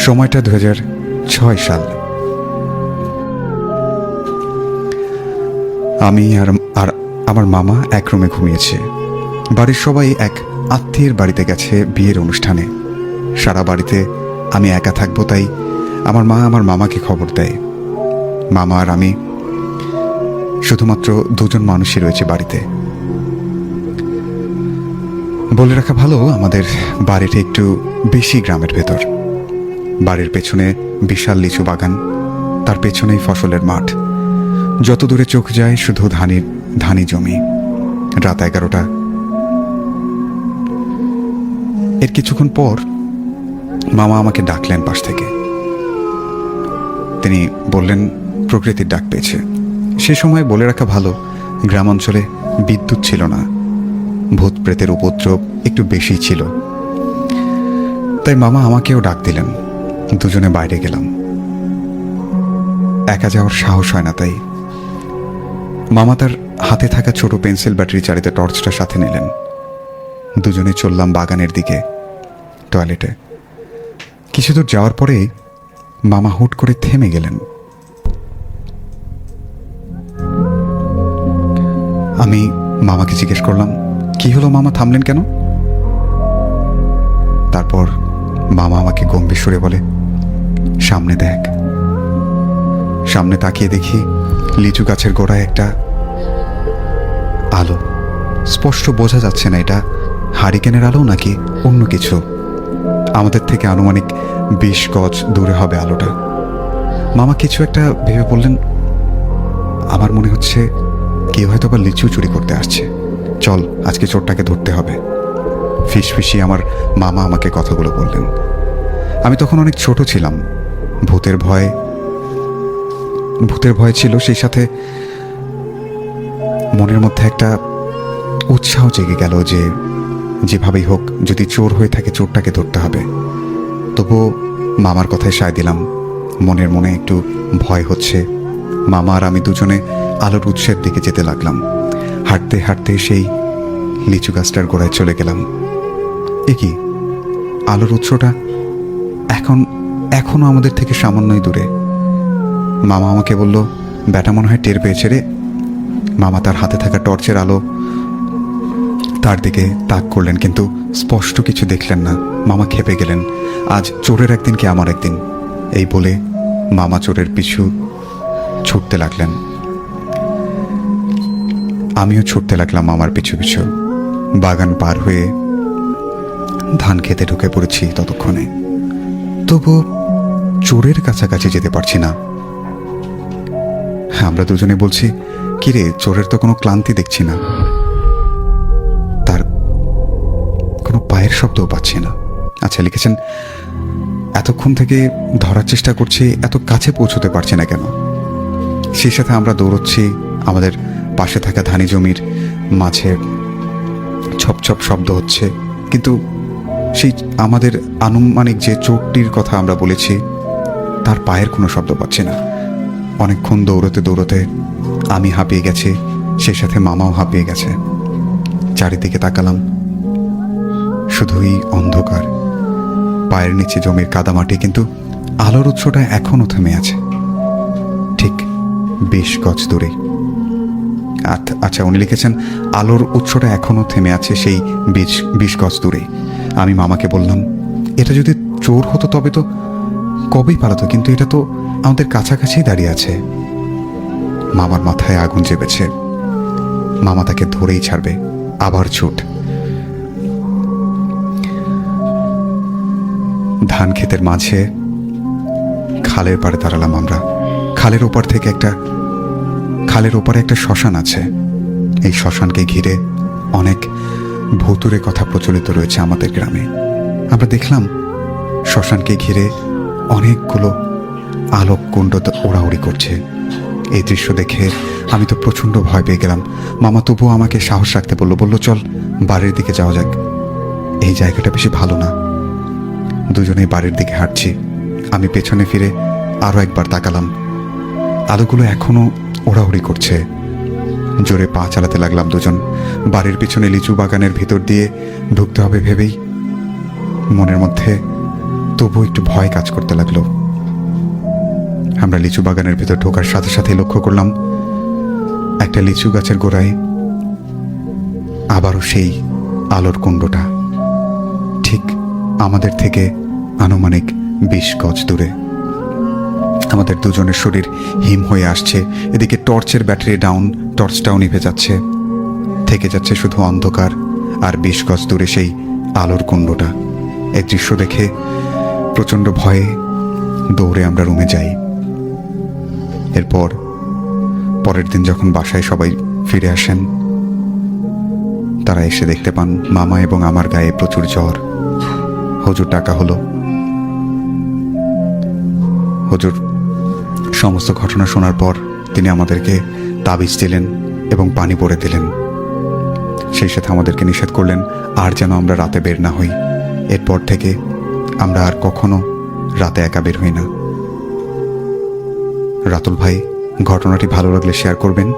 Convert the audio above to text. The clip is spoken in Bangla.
সময়টা দু ছয় সাল। আমি আর আর আমার মামা এক রুমে ঘুমিয়েছে। বাড়ির সবাই এক আত্মীয়ের বাড়িতে গেছে বিয়ের অনুষ্ঠানে। সারা বাড়িতে আমি একা থাকব তাই আমার মা আমার মামাকে খবর দেয়। মামা আর আমি শুধুমাত্র দুজন মানুষই রয়েছে বাড়িতে। বলে রাখা ভালো আমাদের বাড়িটা একটু বেশি গ্রামের ভেতর। বাড়ির পেছনে বিশাল লিচু বাগান, তার পেছনেই ফসলের মাঠ। যত দূরে চোখ যায়, শুধু ধানের ধানি জমি। রাত এগারোটা। এর কিছুক্ষণ পর মামা আমাকে ডাকলেন পাশ থেকে। তিনি বললেন, প্রকৃতির ডাক পেয়েছে। সে সময় বলে রাখা ভালো গ্রাম অঞ্চলে বিদ্যুৎ ছিল না। ভূত প্রেতের উপদ্রব একটু বেশি ছিল। তাই মামা আমাকেও ডাক দিলেন। দুজনে বাইরে গেলাম। একা যাওয়ার সাহস হয় না তাই। মামা তার হাতে থাকা ছোট পেন্সিল ব্যাটারি চালিত টর্চটা সাথে নিলেন। দুজনে চললাম বাগানের দিকে, টয়লেটে। কিছু দূর যাওয়ার পরে মামা হুট করে থেমে গেলেন। আমি মামাকে জিজ্ঞেস করলাম, কি হলো মামা, থামলেন কেন? তারপর মামা আমাকে গম্ভীর সুরে বলে সামনে দেখ। সামনে তাকিয়ে দেখি লিচু গাছের গোড়ায় একটা আলো। স্পষ্ট বোঝা যাচ্ছে না এটা হারিকেনের আলো নাকি অন্য কিছু। আমাদের থেকে আনুমানিক বিশ গজ দূরে হবে আলোটা। মামা কিছু একটা ভেবে বললেন, আমার মনে হচ্ছে কেউ হয়তো আবার লিচু চুরি করতে আসছে। চল, আজকে চোরটাকে ধরতে হবে। ফিস ফিসি আমার মামা আমাকে কথাগুলো বললেন। আমি তখন অনেক ছোট ছিলাম। ভূতের ভয়। ভূতের ভয় ছিল সেই সাথে মনের মধ্যে একটা উৎসাহ জেগে গেল যে যেভাবেই হোক, যদি চোর হয়ে থাকে, চোরটাকে ধরতে হবে। তবুও মামার কথায় সায় দিলাম, মনের মনে একটু ভয় হচ্ছে। মামা আর আমি দুজনে আলোর উৎসের দিকে যেতে লাগলাম। হাঁটতে হাঁটতে সেই লিচু গাছটার গোড়ায় চলে গেলাম। এ কি? আলোর উৎসটা এখন এখনও আমাদের থেকে সামান্যই দূরে। মামা আমাকে বলল, ব্যাটা মনে হয় টের পেয়েছে রে। মামা তার হাতে থাকা টর্চের আলো তার দিকে তাক করলেন, কিন্তু স্পষ্ট কিছু দেখলেন না। মামা খেপে গেলেন, আজ চোরের একদিন কি আমার একদিন? এই বলে মামা চোরের পিছু ছুটতে লাগলেন। আমিও ছুটতে লাগলাম মামার পিছু পিছু। বাগান পার হয়ে ধান খেতে ঢুকে পড়েছি ততক্ষণে। তবু চোরের কাছাকাছি যেতে পারছি না। আমরা দুজনে বলছি, কিরে, চোরের তো কোনো ক্লান্তি দেখছি না। তার কোনো পায়ের শব্দও পাচ্ছি না। আচ্ছা লিখেছেন, এতক্ষণ থেকে ধরার চেষ্টা করছি, এত কাছে পৌঁছতে পারছি না কেন? সেই সাথে আমরা দৌড়চ্ছি, আমাদের পাশে থাকা ধানি জমির মাঝে ছপ ছপ শব্দ হচ্ছে। কিন্তু সেই আমাদের আনুমানিক যে চোরটির কথা আমরা বলেছি তার পায়ের কোনো শব্দ পাচ্ছি না। অনেকক্ষণ দৌড়তে দৌড়তে আমি হাঁপিয়ে গেছি, সেই সাথে মামাও হাঁপিয়ে গেছে। চারিদিকে তাকালাম। শুধুই অন্ধকার। পায়ের নিচে জমির কাদামাটি কিন্তু আলোর উৎসটা এখনও থেমে আছে। ঠিক বিশ গজ দূরে। আচ্ছা উনি লিখেছেন, আলোর উৎসটা এখনও থেমে আছে সেই বিশ বিশ গজ দূরে। আমি মামাকে বললাম, এটা যদি চোর হতো তবে তো কবেই পালাতো, কিন্তু এটা তো আমাদের কাছাকাছিই দাঁড়িয়ে আছে। মামার মাথায় আগুন চেপেছে মামা তাকে ধরেই ছাড়বে। আবার ছুট ধান ক্ষেতের মাঝে খালের পাড়ে দাঁড়ালাম আমরা। খালের ওপার থেকে একটা, খালের ওপারে একটা শ্মশান আছে। এই শ্মশানকে ঘিরে অনেক ভৌতুরে কথা প্রচলিত রয়েছে আমাদের গ্রামে। আমরা দেখলাম শ্মশানকে ঘিরে অনেকগুলো আলোক কুণ্ড ওড়াউড়ি করছে। এই দৃশ্য দেখে আমি তো প্রচণ্ড ভয় পেয়ে গেলাম। মামা তবুও আমাকে সাহস রাখতে বলল বলল, চল, বাড়ির দিকে যাওয়া যাক। এই জায়গাটা বেশি ভালো না। দুজনেই বাড়ির দিকে হাঁটছি। আমি পেছনে ফিরে আরও একবার তাকালাম। আলোগুলো এখনও ওড়াউড়ি করছে। জোরে পা চালাতে লাগলাম দুজন। বাড়ির পিছনে লিচু বাগানের ভিতর দিয়ে ঢুকতে হবে ভেবেই। মনের মধ্যে তবু একটু ভয় কাজ করতে লাগল। আমরা লিচু বাগানের ভিতর ঢোকার সাথে সাথে লক্ষ্য করলাম, একটা লিচু গাছের গোড়ায় আবারও সেই আলোর কুণ্ডটা। ঠিক আমাদের থেকে আনুমানিক বিশ গজ দূরে। আমাদের দুজনের শরীর হিম হয়ে আসছে, এদিকে টর্চের ব্যাটারি ডাউন, টর্চটাও নিভে যাচ্ছে। থেকে যাচ্ছে শুধু অন্ধকার আর বিশ গজ দূরে সেই আলোর কুণ্ডটা। এই দৃশ্য দেখে প্রচণ্ড ভয়ে দৌড়ে আমরা রুমে যাই। এরপর, পরের দিন যখন বাসায় সবাই ফিরে আসেন, তারা এসে দেখতে পান মামা এবং আমার গায়ে প্রচুর জ্বর। হুজুর টাকা হলো। হুজুর, সমস্ত ঘটনা শোনার পর তিনি আমাদেরকে তাবিজ দিলেন এবং পানি পড়ে দিলেন। সেই সাথে আমাদেরকে নিষেধ করলেন, আর যেন আমরা রাতে বের না হই। এরপর থেকে আমরা আর কখনো রাতে একা বের হই না। রাতুল ভাই, ঘটনাটি ভালো লাগলে শেয়ার করবেন।